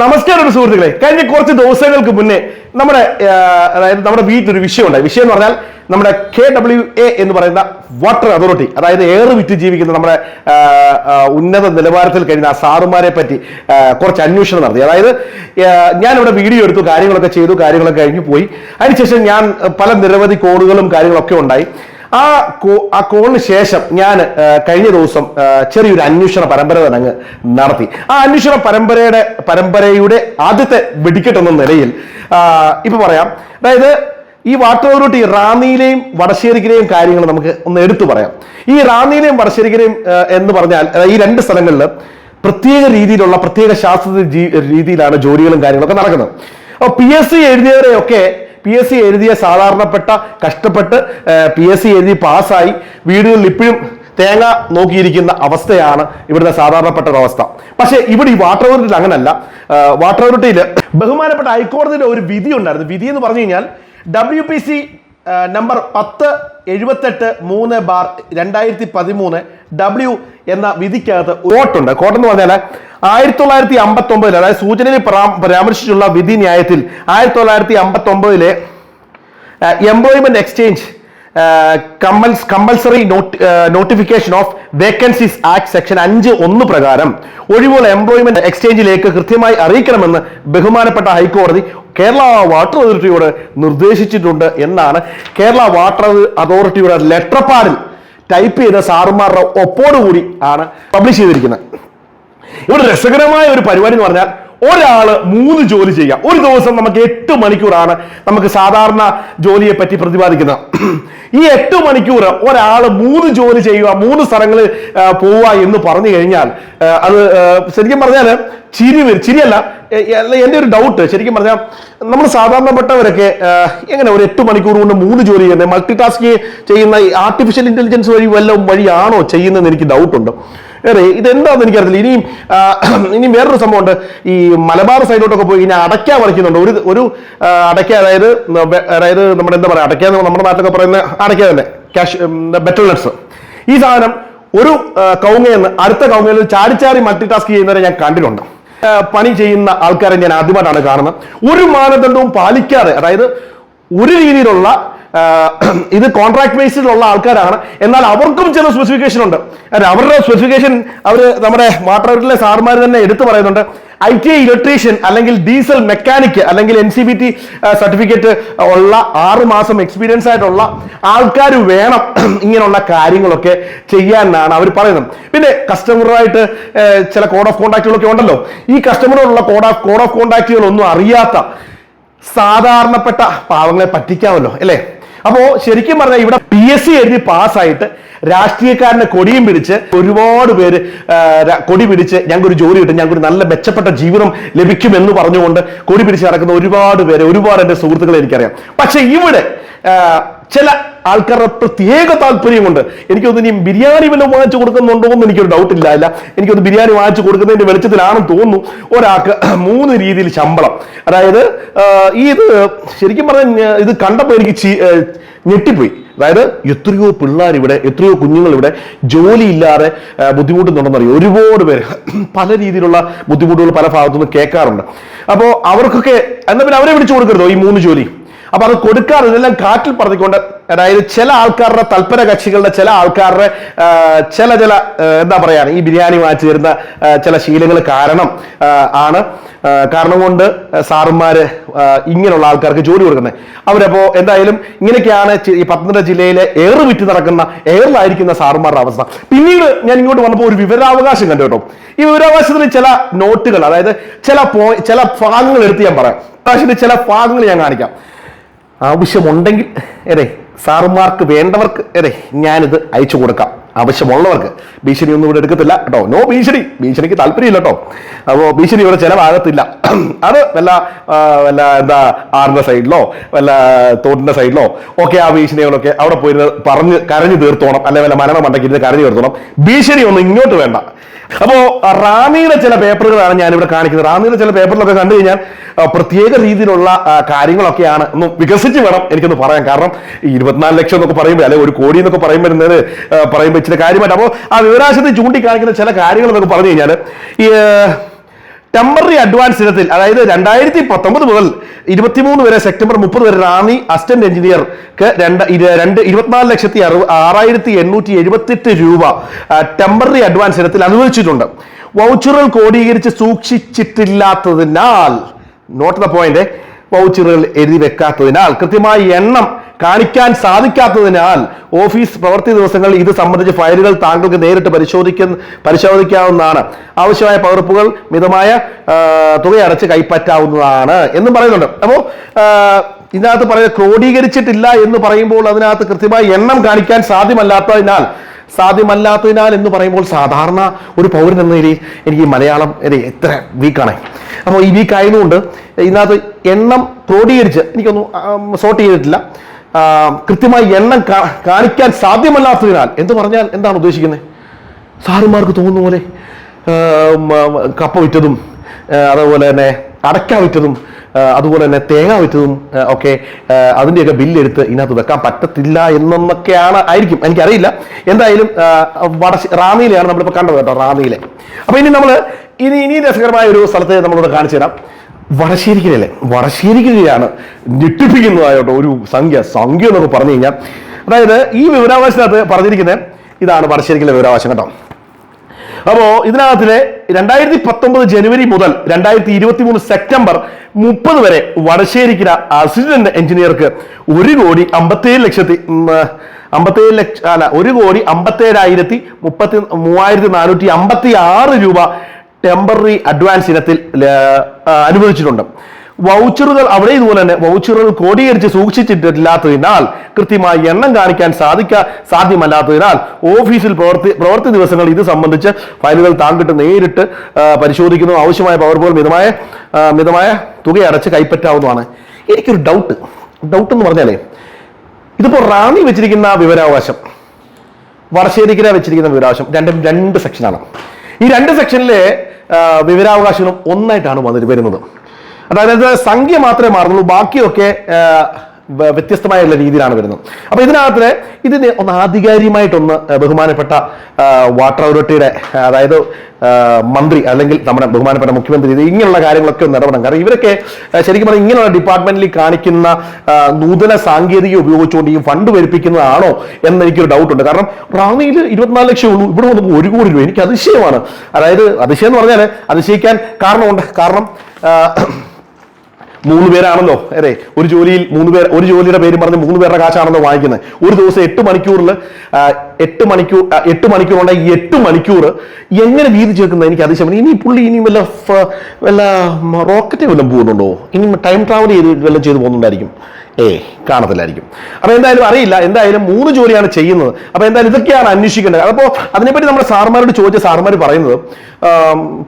നമസ്കാരം സുഹൃത്തുക്കളെ. കഴിഞ്ഞ കുറച്ച് ദിവസങ്ങൾക്ക് മുന്നേ നമ്മുടെ അതായത് നമ്മുടെ വീട്ടിലൊരു വിഷയം ഉണ്ടായി വിഷയം എന്ന് പറഞ്ഞാൽ നമ്മുടെ കെ ഡബ്ല്യു എ എന്ന് പറയുന്ന വാട്ടർ അതോറിറ്റി അതായത് എയർ വിറ്റ് ജീവിക്കുന്ന നമ്മുടെ ഉന്നത നിലവാരത്തിൽ കഴിയുന്ന ആ സാറുമാരെ പറ്റി കുറച്ച് അന്വേഷണം നടത്തി. അതായത് ഞാനിവിടെ വീഡിയോ എടുത്തു കാര്യങ്ങളൊക്കെ ചെയ്തു കാര്യങ്ങളൊക്കെ കഴിഞ്ഞു പോയി. അതിനുശേഷം ഞാൻ പല നിരവധി കോളുകളും കാര്യങ്ങളൊക്കെ ഉണ്ടായി. ആ കോ ആ കോളിന് ശേഷം ഞാൻ കഴിഞ്ഞ ദിവസം ചെറിയൊരു അന്വേഷണ പരമ്പര തന്നെ അങ്ങ് നടത്തി. ആ അന്വേഷണ പരമ്പരയുടെ പരമ്പരയുടെ ആദ്യത്തെ വെടിക്കെട്ട് എന്ന നിലയിൽ ഇപ്പൊ പറയാം. അതായത് ഈ വാട്ടർ അതോറിറ്റി റാന്നിയിലെയും വടശ്ശേരിക്കലെയും കാര്യങ്ങൾ നമുക്ക് ഒന്ന് എടുത്തു പറയാം. ഈ റാന്നിയിലെയും വടശ്ശേരിക്കലെയും എന്ന് പറഞ്ഞാൽ ഈ രണ്ട് സ്ഥലങ്ങളിൽ പ്രത്യേക രീതിയിലുള്ള പ്രത്യേക ശാസ്ത്ര രീതിയിലാണ് ജോലികളും കാര്യങ്ങളൊക്കെ നടക്കുന്നത്. അപ്പോൾ പി എസ് സി എഴുതിയവരെയൊക്കെ പി എസ് സി എഴുതിയ സാധാരണപ്പെട്ട കഷ്ടപ്പെട്ട് പി എസ് സി എഴുതി പാസ്സായി വീടുകളിൽ ഇപ്പോഴും തേങ്ങ നോക്കിയിരിക്കുന്ന അവസ്ഥയാണ് ഇവിടുത്തെ സാധാരണപ്പെട്ട ഒരു അവസ്ഥ. പക്ഷേ ഇവിടെ ഈ വാട്ടർ അതോറിറ്റിയിൽ അങ്ങനല്ല. വാട്ടർ അതോറിറ്റിയിൽ ബഹുമാനപ്പെട്ട ഹൈക്കോടതിയുടെ ഒരു വിധി ഉണ്ടായിരുന്നു. വിധി എന്ന് പറഞ്ഞു കഴിഞ്ഞാൽ ഡബ്ല്യു പി സി നമ്പർ പത്ത് എഴുപത്തെട്ട് മൂന്ന് ബാർ രണ്ടായിരത്തി പതിമൂന്ന് ഡബ്ല്യു എന്ന വിധിക്കകത്ത് കോട്ടുണ്ട്. കോട്ടെന്ന് പറഞ്ഞാൽ ആയിരത്തി തൊള്ളായിരത്തി അമ്പത്തി ഒമ്പതിൽ അതായത് സൂചനയിൽ പരാ- പരാമർശിച്ചിട്ടുള്ള വിധി ന്യായത്തിൽ ആയിരത്തി തൊള്ളായിരത്തി അമ്പത്തി ഒമ്പതിലെ employment exchange compels compulsory notification of vacancies act section അഞ്ച് ഒന്ന് പ്രകാരം ഒഴിവുള്ള എംപ്ലോയ്മെന്റ് എക്സ്ചേഞ്ചിലേക്ക് കൃത്യമായി അറിയിക്കണമെന്ന് ബഹുമാനപ്പെട്ട ഹൈക്കോടതി കേരള വാട്ടർ അതോറിറ്റിയോട് നിർദ്ദേശിച്ചിട്ടുണ്ട് എന്നാണ് കേരള വാട്ടർ അതോറിറ്റിയുടെ ലെറ്റർ പാഡിൽ ടൈപ്പ് ചെയ്ത സാറുമാരുടെ ഒപ്പോടുകൂടി ആണ് പബ്ലിഷ് ചെയ്തിരിക്കുന്നത്. ഇവിടെ രസകരമായ ഒരു പരിപാടി എന്ന് പറഞ്ഞാൽ ഒരാൾ മൂന്ന് ജോലി ചെയ്യാം. ഒരു ദിവസം നമുക്ക് എട്ട് മണിക്കൂറാണ് നമുക്ക് സാധാരണ ജോലിയെ പറ്റി പ്രതിപാദിക്കുന്നത്. ഈ എട്ട് മണിക്കൂർ ഒരാൾ മൂന്ന് ജോലി ചെയ്യുക മൂന്ന് സ്ഥലങ്ങളിൽ പോവുക എന്ന് പറഞ്ഞു കഴിഞ്ഞാൽ അത് ശരിക്കും പറഞ്ഞാൽ ചിരി ചിരിയല്ല എന്റെ ഒരു ഡൗട്ട് ശരിക്കും പറഞ്ഞാൽ നമ്മൾ സാധാരണപ്പെട്ടവരൊക്കെ എങ്ങനെ ഒരു എട്ട് മണിക്കൂർ കൊണ്ട് മൂന്ന് ജോലി ചെയ്യുന്നത്? മൾട്ടി ടാസ്കിങ് ചെയ്യുന്ന ആർട്ടിഫിഷ്യൽ ഇന്റലിജൻസ് വഴി വല്ലതും വഴിയാണോ ചെയ്യുന്നതെന്ന് എനിക്ക് ഡൗട്ടുണ്ട് ഏറെ ഇതെന്താന്ന് എനിക്കറിയില്ല ഇനിയും ഇനി വേറൊരു സംഭവമുണ്ട്. ഈ മലബാർ സൈഡിലോട്ടൊക്കെ പോയി കഴിഞ്ഞാൽ അടയ്ക്ക വരയ്ക്കുന്നുണ്ട്. ഒരു ഒരു അടയ്ക്ക അതായത് അതായത് നമ്മുടെ എന്താ പറയുക അടയ്ക്ക നമ്മുടെ നാട്ടിലൊക്കെ പറയുന്ന അടയ്ക്ക തന്നെ ക്യാഷ് ബെറ്റർ നട്ട്സ്. ഈ സാധനം ഒരു കൗങ്ങയിൽ നിന്ന് അടുത്ത കൗങ്ങയിൽ ചാടി മൾട്ടി ടാസ്ക് ചെയ്യുന്നവരെ ഞാൻ കണ്ടിട്ടുണ്ട്. പണി ചെയ്യുന്ന ആൾക്കാരെ ഞാൻ ആദ്യമായിട്ടാണ് കാണുന്നത്. ഒരു മാനദണ്ഡവും പാലിക്കാതെ അതായത് ഒരു രീതിയിലുള്ള ഇത് കോൺട്രാക്ട് ബേസിലുള്ള ആൾക്കാരാണ്. എന്നാൽ അവർക്കും ചില സ്പെസിഫിക്കേഷൻ ഉണ്ട്. അവരുടെ സ്പെസിഫിക്കേഷൻ അവർ നമ്മുടെ വാട്ടർ ഔട്ടിലെ സാർമാർ തന്നെ എടുത്തു പറയുന്നുണ്ട്. ഐ ടി ഐ ഇലക്ട്രീഷ്യൻ അല്ലെങ്കിൽ ഡീസൽ മെക്കാനിക് അല്ലെങ്കിൽ N C B T certificate ഉള്ള ആറ് മാസം എക്സ്പീരിയൻസ് ആയിട്ടുള്ള ആൾക്കാർ വേണം ഇങ്ങനെയുള്ള കാര്യങ്ങളൊക്കെ ചെയ്യാനാണ് അവർ പറയുന്നത്. പിന്നെ കസ്റ്റമറുമായിട്ട് ചില കോഡ് ഓഫ് കോൺടാക്റ്റുകളൊക്കെ ഉണ്ടല്ലോ. ഈ കസ്റ്റമറോടുള്ള കോഡ് ഓഫ് കോഡ് ഓഫ് കോൺടാക്റ്റുകളൊന്നും അറിയാത്ത സാധാരണപ്പെട്ട പാവങ്ങളെ പറ്റിക്കാമല്ലോ അല്ലേ? അപ്പോ ശരിക്കും പറഞ്ഞാൽ ഇവിടെ പി എസ് സി എഴുതി പാസ്സായിട്ട് രാഷ്ട്രീയക്കാരനെ കൊടിയും പിടിച്ച് ഒരുപാട് പേര് കൊടി പിടിച്ച് ഞങ്ങൾക്ക് ഒരു ജോലി കിട്ടും ഞങ്ങൾക്ക് ഒരു നല്ല മെച്ചപ്പെട്ട ജീവിതം ലഭിക്കുമെന്ന് പറഞ്ഞുകൊണ്ട് കൊടി പിടിച്ച് നടക്കുന്ന ഒരുപാട് പേര് ഒരുപാട് എന്റെ സുഹൃത്തുക്കളെ എനിക്കറിയാം. പക്ഷെ ഇവിടെ ചില ആൾക്കാരുടെ പ്രത്യേക താല്പര്യം കൊണ്ട് എനിക്കൊന്ന് ഇനി ബിരിയാണി വല്ലതും വാങ്ങിച്ചു കൊടുക്കുന്നുണ്ടോ എന്ന് എനിക്കൊരു ഡൗട്ട് ഇല്ല അല്ല എനിക്കൊന്ന് ബിരിയാണി വാങ്ങിച്ചു കൊടുക്കുന്നതിന്റെ വെളിച്ചത്തിലാണെന്ന് തോന്നുന്നു. ഒരാൾക്ക് മൂന്ന് രീതിയിൽ ശമ്പളം. അതായത് ഈ ഇത് ശരിക്കും പറഞ്ഞാൽ ഇത് കണ്ടപ്പോൾ എനിക്ക് ഞെട്ടിപ്പോയി. അതായത് എത്രയോ പിള്ളേർ ഇവിടെ എത്രയോ കുഞ്ഞുങ്ങൾ ഇവിടെ ജോലിയില്ലാതെ ബുദ്ധിമുട്ടുന്നുണ്ടെന്നറിയോ. ഒരുപാട് പേര് പല രീതിയിലുള്ള ബുദ്ധിമുട്ടുകൾ പല ഭാഗത്തുനിന്ന് കേൾക്കാറുണ്ട്. അപ്പോൾ അവർക്കൊക്കെ എന്നാൽ പിന്നെ അവരെ വിളിച്ചു കൊടുക്കരുതോ ഈ മൂന്ന് ജോലി? അപ്പൊ അത് കൊടുക്കാറ് ഇതെല്ലാം കാറ്റിൽ പറഞ്ഞുകൊണ്ട് അതായത് ചില ആൾക്കാരുടെ തൽപര കക്ഷികളുടെ ചില ആൾക്കാരുടെ ചില ചില എന്താ പറയാ ഈ ബിരിയാണി വാങ്ങിച്ചു തരുന്ന ചില ശീലങ്ങൾ കാരണം ആണ്. കാരണം കൊണ്ട് സാറുമാര് ഇങ്ങനെയുള്ള ആൾക്കാർക്ക് ജോലി കൊടുക്കുന്നത്. അവരപ്പോ എന്തായാലും ഇങ്ങനെയൊക്കെയാണ് ഈ പത്തനംതിട്ട ജില്ലയിലെ എയർ വിറ്റ് നടക്കുന്ന എയറിലായിരിക്കുന്ന സാറുമാരുടെ അവസ്ഥ. പിന്നീട് ഞാൻ ഇങ്ങോട്ട് വന്നപ്പോൾ ഒരു വിവരാവകാശം കണ്ടു കേട്ടോ. ഈ വിവരാവകാശത്തിൽ ചില നോട്ടുകൾ അതായത് ചില പോ ചില ഭാഗങ്ങൾ എടുത്ത് ഞാൻ പറയാം. അവകാശത്തിന്റെ ചില ഭാഗങ്ങൾ ഞാൻ കാണിക്കാം. ആവശ്യമുണ്ടെങ്കിൽ അതെ സാറുമാർക്ക് വേണ്ടവർക്ക് അതെ ഞാനിത് അയച്ചു കൊടുക്കാം. ആവശ്യമുള്ളവർക്ക്. ഭീഷണി ഒന്നും ഇവിടെ എടുക്കത്തില്ല കേട്ടോ. നോ ഭീഷണി. ഭീഷണിക്ക് താല്പര്യമില്ല കേട്ടോ. അപ്പോൾ ഭീഷണി ഇവിടെ ചിലവാകത്തില്ല. അത് വല്ല വല്ല എന്താ ആറിന്റെ സൈഡിലോ വല്ല തോട്ടിന്റെ സൈഡിലോ ഒക്കെ ആ ഭീഷണികളൊക്കെ അവിടെ പോയിരുന്ന് പറഞ്ഞ് കരഞ്ഞു തീർത്തോണം. അല്ലെ വല്ല മരണ ഇരുന്ന് കരഞ്ഞു തീർത്തോണം. ഭീഷണി ഒന്നും ഇങ്ങോട്ട് വേണ്ട. അപ്പോൾ റാന്നിയുടെ ചില പേപ്പറുകളാണ് ഞാനിവിടെ കാണിക്കുന്നത്. റാന്നിയുടെ ചില പേപ്പറിലൊക്കെ കണ്ടു കഴിഞ്ഞാൽ പ്രത്യേക രീതിയിലുള്ള കാര്യങ്ങളൊക്കെയാണ് ഒന്ന് വികസിച്ച് വേണം എനിക്കൊന്ന് പറയാൻ. കാരണം ഇരുപത്തിനാല് ലക്ഷം എന്നൊക്കെ പറയുമ്പോൾ അല്ലെങ്കിൽ ഒരു കോടി എന്നൊക്കെ പറയുമ്പോൾ പറയുമ്പോൾ ഇച്ചിരി കാര്യമായിട്ട്. അപ്പോൾ ആ വിവരാശത്തിൽ ചൂണ്ടിക്കാണിക്കുന്ന ചില കാര്യങ്ങൾ എന്നൊക്കെ പറഞ്ഞു കഴിഞ്ഞാൽ ഈ ടെമ്പററി അഡ്വാൻസ് ഇനത്തിൽ അതായത് രണ്ടായിരത്തി പത്തൊമ്പത് മുതൽ ഇരുപത്തിമൂന്ന് വരെ സെപ്റ്റംബർ മുപ്പത് വരെ റാണി അസിസ്റ്റന്റ് എഞ്ചിനീയർക്ക് രണ്ട് രണ്ട് ഇരുപത്തിനാല് ലക്ഷത്തി അറുപ ആറായിരത്തി എണ്ണൂറ്റി എഴുപത്തെട്ട് രൂപ ടെമ്പററി അഡ്വാൻസ് ഇനത്തിൽ അനുവദിച്ചിട്ടുണ്ട്. വൗച്ചറുകൾ കോടീകരിച്ച് സൂക്ഷിച്ചിട്ടില്ലാത്തതിനാൽ നോട്ട് ദ പോയിന്റ് വൗച്ചറുകൾ എഴുതി വെക്കാത്തതിനാൽ കൃത്യമായി എണ്ണം കാണിക്കാൻ സാധിക്കാത്തതിനാൽ ഓഫീസ് പ്രവൃത്തി ദിവസങ്ങളിൽ ഇത് സംബന്ധിച്ച് ഫയലുകൾ താങ്കൾക്ക് നേരിട്ട് പരിശോധിക്കുന്ന പരിശോധിക്കാവുന്നതാണ്. ആവശ്യമായ പകർപ്പുകൾ മിതമായ തുകയടച്ച് കൈപ്പറ്റാവുന്നതാണ് എന്നും പറയുന്നുണ്ട്. അപ്പോൾ ഇതിനകത്ത് പറയുന്നത് ക്രോഡീകരിച്ചിട്ടില്ല എന്ന് പറയുമ്പോൾ അതിനകത്ത് കൃത്യമായി എണ്ണം കാണിക്കാൻ സാധ്യമല്ലാത്തതിനാൽ സാധ്യമല്ലാത്തതിനാൽ എന്ന് പറയുമ്പോൾ സാധാരണ ഒരു പൗരൻ എന്ന നിലയിൽ എനിക്ക് മലയാളം എത്ര വീക്കാണ് അപ്പോൾ ഈ വീക്ക് ആയതുകൊണ്ട് ഇതിനകത്ത് എണ്ണം ക്രോഡീകരിച്ച് എനിക്കൊന്നും സോർട്ട് ചെയ്തിട്ടില്ല. കൃത്യമായി എണ്ണം കാണിക്കാൻ സാധ്യമല്ലാത്തതിനാൽ എന്ത് പറഞ്ഞാൽ എന്താണ് ഉദ്ദേശിക്കുന്നത്? സാറുമാർക്ക് തോന്നുന്ന പോലെ കപ്പ വിറ്റതും അതുപോലെ തന്നെ അടക്ക വിറ്റതും അതുപോലെ തന്നെ തേങ്ങ വിറ്റതും ഒക്കെ അതിന്റെയൊക്കെ ബില്ലെടുത്ത് ഇതിനകത്ത് വെക്കാൻ പറ്റത്തില്ല എന്നൊക്കെയാണ് ആയിരിക്കും. എനിക്കറിയില്ല. എന്തായാലും വട റാന്നിയിലെയാണ് നമ്മളിപ്പോൾ കണ്ടത് കേട്ടോ റാന്നിയിലെ. അപ്പോൾ ഇനി നമ്മൾ ഇനി ഇനി രസകരമായ ഒരു സ്ഥലത്തെ നമ്മളിവിടെ കാണിച്ചു തരാം. വടശ്ശേരിക്കലല്ലേ വടശ്ശേരിക്കലാണ് ഞെട്ടിപ്പിക്കുന്നതായിട്ട് ഒരു സംഖ്യ സംഖ്യ എന്നൊക്കെ പറഞ്ഞു കഴിഞ്ഞാൽ അതായത് ഈ വിവരാവകാശത്തിനകത്ത് പറഞ്ഞിരിക്കുന്നത് ഇതാണ് വടശ്ശേരിക്കലെ വിവരാവകാശം കേട്ടോ. അപ്പോ ഇതിനകത്തിലെ രണ്ടായിരത്തി പത്തൊമ്പത് ജനുവരി മുതൽ രണ്ടായിരത്തി ഇരുപത്തി മൂന്ന് സെപ്റ്റംബർ മുപ്പത് വരെ വടശ്ശേരിക്കര അസിസ്റ്റന്റ് എഞ്ചിനീയർക്ക് ഒരു കോടി അമ്പത്തേഴ് ലക്ഷത്തി അമ്പത്തേഴ് ലക്ഷ അല്ല ഒരു കോടി അമ്പത്തേഴായിരത്തി മുപ്പത്തി മൂവായിരത്തി നാനൂറ്റി അമ്പത്തി ആറ് രൂപ ടെമ്പററി അഡ്വാൻസ് ഇനത്തിൽ അനുവദിച്ചിട്ടുണ്ട് വൗച്ചറുകൾ അവിടെ ഇതുപോലെ തന്നെ വൗച്ചറുകൾ കോടീകരിച്ച് സൂക്ഷിച്ചിട്ടില്ലാത്തതിനാൽ കൃത്യമായി എണ്ണം കാണിക്കാൻ സാധിക്ക സാധ്യമല്ലാത്തതിനാൽ ഓഫീസിൽ പ്രവർത്തി പ്രവർത്തി ദിവസങ്ങൾ ഇത് സംബന്ധിച്ച് ഫയലുകൾ താങ്കിട്ട് നേരിട്ട് പരിശോധിക്കുന്നു. ആവശ്യമായ പകർപ്പുകൾ മിതമായ ആ, മിതമായ തുക അടച്ച് കൈപ്പറ്റാവുന്നതാണ്. എനിക്കൊരു ഡൗട്ട് ഡൗട്ട് എന്ന് പറഞ്ഞാലേ ഇതിപ്പോ റാന്നി വെച്ചിരിക്കുന്ന വിവരാവകാശം വടശ്ശേരിക്കര വെച്ചിരിക്കുന്ന വിവരാവകാശം രണ്ടും രണ്ട് സെക്ഷനാണ് ഈ രണ്ട് സെക്ഷനിലെ ആ, വിവരാവകാശങ്ങളും ഒന്നായിട്ടാണ് വന്നിട്ട് വരുന്നത്. അതായത് സംഖ്യ മാത്രമേ മാറുന്നുള്ളൂ ബാക്കിയൊക്കെ വ്യത്യസ്തമായുള്ള രീതിയിലാണ് വരുന്നത്. അപ്പൊ ഇതിനകത്ത് ഇതിന് ഒന്ന് ആധികാരികമായിട്ടൊന്ന് ബഹുമാനപ്പെട്ട വാട്ടർ അതോറിറ്റിയുടെ അതായത് മന്ത്രി അല്ലെങ്കിൽ നമ്മുടെ ബഹുമാനപ്പെട്ട മുഖ്യമന്ത്രി ഇങ്ങനെയുള്ള കാര്യങ്ങളൊക്കെ ഒന്ന് ഇടപെടണം. കാരണം ഇവരൊക്കെ ശരിക്കും പറഞ്ഞാൽ ഇങ്ങനെയുള്ള ഡിപ്പാർട്ട്മെന്റിൽ കാണിക്കുന്ന നൂതന സാങ്കേതിക ഉപയോഗിച്ചുകൊണ്ട് ഈ ഫണ്ട് വരിപ്പിക്കുന്നതാണോ എന്ന് എനിക്കൊരു ഡൗട്ട് ഉണ്ട് കാരണം റാന്നിയിൽ ഇരുപത്തിനാല് ലക്ഷം ഉള്ളൂ. ഇവിടെ വന്നപ്പോൾ ഒരു കോടി രൂപ. എനിക്ക് അതിശയമാണ്. അതായത് അതിശയം എന്ന് പറഞ്ഞാൽ അതിശയിക്കാൻ കാരണമുണ്ട്. കാരണം മൂന്ന് പേരാണല്ലോ. അതെ ഒരു ജോലിയിൽ മൂന്ന് പേർ ഒരു ജോലിയുടെ പേര് പറഞ്ഞ് മൂന്ന് പേരുടെ കാശാണല്ലോ വാങ്ങിക്കുന്നത്. ഒരു ദിവസം എട്ട് മണിക്കൂറിൽ എട്ട് മണിക്കൂർ എട്ട് മണിക്കൂർ ഉണ്ടെങ്കിൽ എട്ട് മണിക്കൂർ എങ്ങനെ വീതി ചേർക്കുന്നത് എനിക്ക് അതിശയം ഇനി പുള്ളി ഇനി വല്ല വല്ല റോക്കറ്റ് വല്ലതും പോകുന്നുണ്ടോ? ഇനി ടൈം ട്രാവൽ ചെയ്ത് വല്ലതും ചെയ്തു പോകുന്നുണ്ടായിരിക്കും. ഏ കാണത്തില്ലായിരിക്കും. അപ്പൊ എന്തായാലും അറിയില്ല എന്തായാലും മൂന്ന് ജോലിയാണ് ചെയ്യുന്നത്. അപ്പൊ എന്തായാലും ഇതൊക്കെയാണ് അന്വേഷിക്കേണ്ടത്. അപ്പോൾ അതിനെപ്പറ്റി നമ്മുടെ സാർമാരോട് ചോദിച്ച സാർമാർ പറയുന്നത്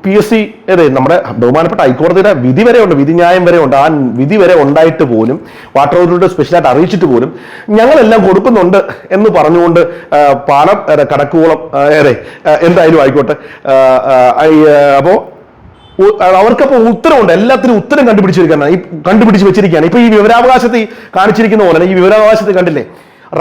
പി എസ് സി അതെ നമ്മുടെ ബഹുമാനപ്പെട്ട ഹൈക്കോടതിയുടെ വിധി വരെ ഉണ്ട് വിധിന്യായം വരെ ഉണ്ട്. ആ വിധി വരെ ഉണ്ടായിട്ട് പോലും വാട്ടർ അതോറിറ്റിയുടെ സ്പെഷ്യലായിട്ട് അറിയിച്ചിട്ട് പോലും ഞങ്ങളെല്ലാം കൊടുക്കുന്നുണ്ട് എന്ന് പറഞ്ഞുകൊണ്ട് പാലം കടക്കുവോളം അതെ എന്തായാലും ആയിക്കോട്ടെ. അപ്പോ അവർക്കപ്പോ ഉത്തരവുണ്ട്. എല്ലാത്തിനും ഉത്തരം കണ്ടുപിടിച്ചിരിക്കുകയാണ് ഈ കണ്ടുപിടിച്ച് വെച്ചിരിക്കുകയാണ്. ഇപ്പൊ ഈ വിവരാവകാശത്തിൽ കാണിച്ചിരിക്കുന്ന പോലെ ഈ വിവരാവകാശത്തിൽ കണ്ടില്ലേ?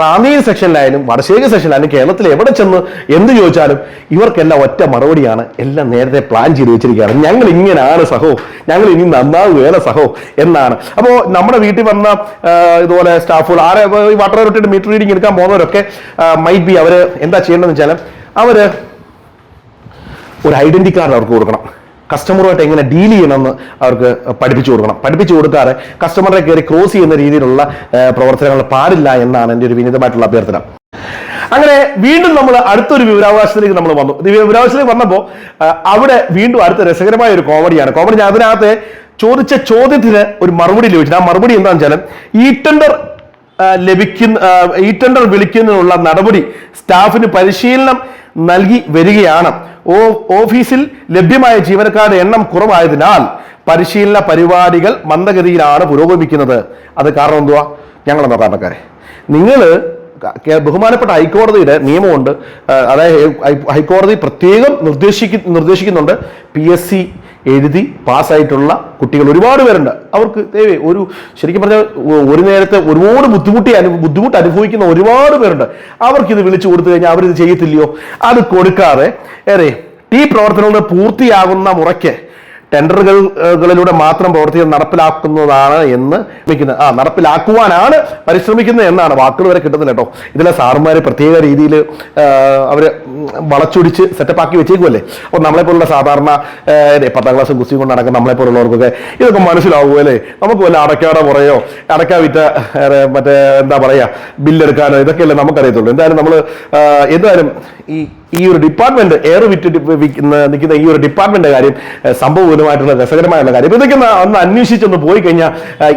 റാന്നി സെക്ഷനിലായാലും വടശ്ശേരി സെക്ഷനിലായാലും കേരളത്തിൽ എവിടെ ചെന്ന് എന്ത് ചോദിച്ചാലും ഇവർക്കെല്ലാം ഒറ്റ മറുപടിയാണ്. എല്ലാം നേരത്തെ പ്ലാൻ ചെയ്ത് വെച്ചിരിക്കുകയാണ്. ഞങ്ങൾ ഇങ്ങനെയാണ് സഹോ. ഞങ്ങൾ ഇനി നന്നാവുകയല്ല സഹോ എന്നാണ്. അപ്പോൾ നമ്മുടെ വീട്ടിൽ വന്ന ഇതുപോലെ സ്റ്റാഫുകൾ ആരെ ഈ വാട്ടർ അതോറിറ്റിയുടെ മീറ്റർ റീഡിംഗ് എടുക്കാൻ പോകുന്നവരൊക്കെ മൈറ്റ് ബി അവർ എന്താ ചെയ്യേണ്ടതെന്ന് വെച്ചാൽ അവർ ഒരു ഐഡന്റി കാർഡ് അവർക്ക് കൊടുക്കണം. കസ്റ്റമറുമായിട്ട് എങ്ങനെ ഡീൽ ചെയ്യണമെന്ന് അവർക്ക് പഠിപ്പിച്ചു കൊടുക്കണം. പഠിപ്പിച്ചു കൊടുക്കാതെ കസ്റ്റമറെ കയറി ക്രോസ് ചെയ്യുന്ന രീതിയിലുള്ള പ്രവർത്തനങ്ങൾ പാടില്ല എന്നാണ് എന്റെ ഒരു വിനീതമായിട്ടുള്ള അഭ്യർത്ഥന. അങ്ങനെ വീണ്ടും നമ്മൾ അടുത്തൊരു വിവരാവകാശത്തിലേക്ക് നമ്മൾ വന്നു. വിവരാവകാശത്തിലേക്ക് വന്നപ്പോൾ അവിടെ വീണ്ടും അടുത്ത രസകരമായ ഒരു കോമഡിയാണ്. കോമഡി ഞാൻ അതിനകത്ത് ചോദിച്ച ചോദ്യത്തിന് ഒരു മറുപടി ലഭിച്ചു. ആ മറുപടി എന്താണെന്ന് വെച്ചാൽ ഈ ടെൻഡർ ലഭിക്കുന്ന ഈ ടെൻഡർ വിളിക്കുന്നതിനുള്ള നടപടി സ്റ്റാഫിന് പരിശീലനം നൽകി വരികയാണ്. ഓഫീസിൽ ലഭ്യമായ ജീവനക്കാരുടെ എണ്ണം കുറവായതിനാൽ പരിശീലന പരിപാടികൾ മന്ദഗതിയിലാണ് പുരോഗമിക്കുന്നത്. അത് കാരണം എന്തുവാ? ഞങ്ങളെന്നോ കാരണക്കാരെ നിങ്ങൾ ബഹുമാനപ്പെട്ട ഹൈക്കോടതിയുടെ നിയമമുണ്ട്. അതായത് ഹൈക്കോടതി പ്രത്യേകം നിർദ്ദേശിക്കു നിർദ്ദേശിക്കുന്നുണ്ട്. പി എസ് സി എഴുതി പാസ്സായിട്ടുള്ള കുട്ടികൾ ഒരുപാട് പേരുണ്ട്. അവർക്ക് ദയവേ ഒരു ശരിക്കും പറഞ്ഞാൽ ഒരു നേരത്തെ ഒരുപാട് ബുദ്ധിമുട്ടി അനു ബുദ്ധിമുട്ട് അനുഭവിക്കുന്ന ഒരുപാട് പേരുണ്ട്. അവർക്ക് ഇത് വിളിച്ചു കൊടുത്തു കഴിഞ്ഞാൽ അവരിത് ചെയ്യത്തില്ലയോ? അത് കൊടുക്കാതെ ഏറെ ഈ പ്രവർത്തനങ്ങൾ പൂർത്തിയാകുന്ന മുറയ്ക്ക് ടെൻഡറുകളിലൂടെ മാത്രം പ്രവർത്തികൾ നടപ്പിലാക്കുന്നതാണ് എന്ന് ശ്രമിക്കുന്നത് ആ നടപ്പിലാക്കുവാനാണ് പരിശ്രമിക്കുന്നത് എന്നാണ് വാക്കുകൾ വരെ കിട്ടുന്നില്ല കേട്ടോ. ഇതിലെ സാറുമാർ പ്രത്യേക രീതിയിൽ അവർ വളച്ചൊടിച്ച് സെറ്റപ്പ് ആക്കി വെച്ചേക്കുമല്ലേ അപ്പോൾ നമ്മളെപ്പോലുള്ള സാധാരണ പത്താം ക്ലാസ് കുസ്തി കൊണ്ട് നടക്കുന്ന നമ്മളെ പോലുള്ളവർക്കൊക്കെ ഇതൊക്കെ മനസ്സിലാവുമോ അല്ലേ? നമുക്ക് വല്ല അടയ്ക്കാടെ പുറയോ അടയ്ക്കാ വിറ്റ മറ്റേ എന്താ പറയുക ബില്ലെടുക്കാനോ? ഇതൊക്കെയല്ലേ നമുക്കറിയത്തുള്ളൂ. എന്തായാലും നമ്മൾ എന്തായാലും ഈ ഈ ഒരു ഡിപ്പാർട്ട്മെന്റ് എയർ വിറ്റ് നിൽക്കുന്ന ഈ ഒരു ഡിപ്പാർട്ട്മെന്റ് കാര്യം ഏ, സംഭവപരമായിട്ടുള്ള രസകരമായുള്ള കാര്യം. ഇതൊക്കെ ഒന്ന് അന്വേഷിച്ചൊന്ന് പോയി കഴിഞ്ഞാൽ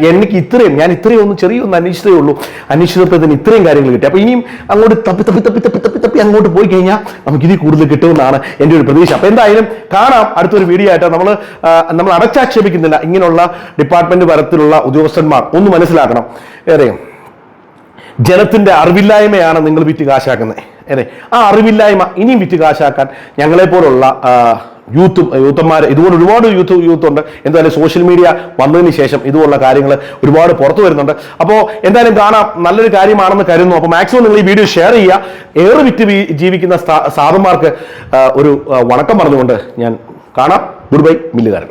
എനിക്ക് ഇത്രയും ഞാൻ ഇത്രയും ഒന്ന് ചെറിയ ഒന്ന് അന്വേഷിച്ചതേ ഉള്ളൂ. അന്വേഷിച്ചപ്പോഴത്തേന് ഇത്രയും കാര്യങ്ങൾ കിട്ടി. അപ്പൊ ഇനിയും അങ്ങോട്ട് തപ്പി തപ്പി തപ്പി തപ്പി തപ്പി തപ്പി അങ്ങോട്ട് പോയി കഴിഞ്ഞാൽ നമുക്ക് ഇതിൽ കൂടുതൽ കിട്ടുമെന്നാണ് എന്റെ ഒരു പ്രതീക്ഷ. അപ്പൊ എന്തായാലും കാണാം അടുത്തൊരു വീഡിയോ ആയിട്ട്. നമ്മൾ നമ്മൾ അടച്ചാക്ഷേപിക്കുന്നില്ല. ഇങ്ങനെയുള്ള ഡിപ്പാർട്ട്മെന്റ് തരത്തിലുള്ള ഉദ്യോഗസ്ഥന്മാർ ഒന്ന് മനസ്സിലാക്കണം. ഏറെ ജനത്തിന്റെ അറിവില്ലായ്മയാണ് നിങ്ങൾ വിറ്റ് കാശാക്കുന്നത് അതെ. ആ അറിവില്ലായ്മ ഇനിയും വിറ്റ് കാശാക്കാൻ ഞങ്ങളെ പോലുള്ള യൂത്തും യൂത്തന്മാർ ഇതുപോലെ ഒരുപാട് യൂത്ത് യൂത്ത് ഉണ്ട് എന്തായാലും സോഷ്യൽ മീഡിയ വന്നതിന് ശേഷം ഇതുപോലുള്ള കാര്യങ്ങൾ ഒരുപാട് പുറത്തു വരുന്നുണ്ട്. അപ്പോൾ എന്തായാലും കാണാം. നല്ലൊരു കാര്യമാണെന്ന് കരുതുന്നു. അപ്പോൾ മാക്സിമം നിങ്ങൾ ഈ വീഡിയോ ഷെയർ ചെയ്യുക. ഏറെ വിറ്റ് ജീവിക്കുന്ന സാധുമാർക്ക് ഒരു വണക്കം പറഞ്ഞുകൊണ്ട് ഞാൻ കാണാം. Goodbye മില്ലുകാരൻ.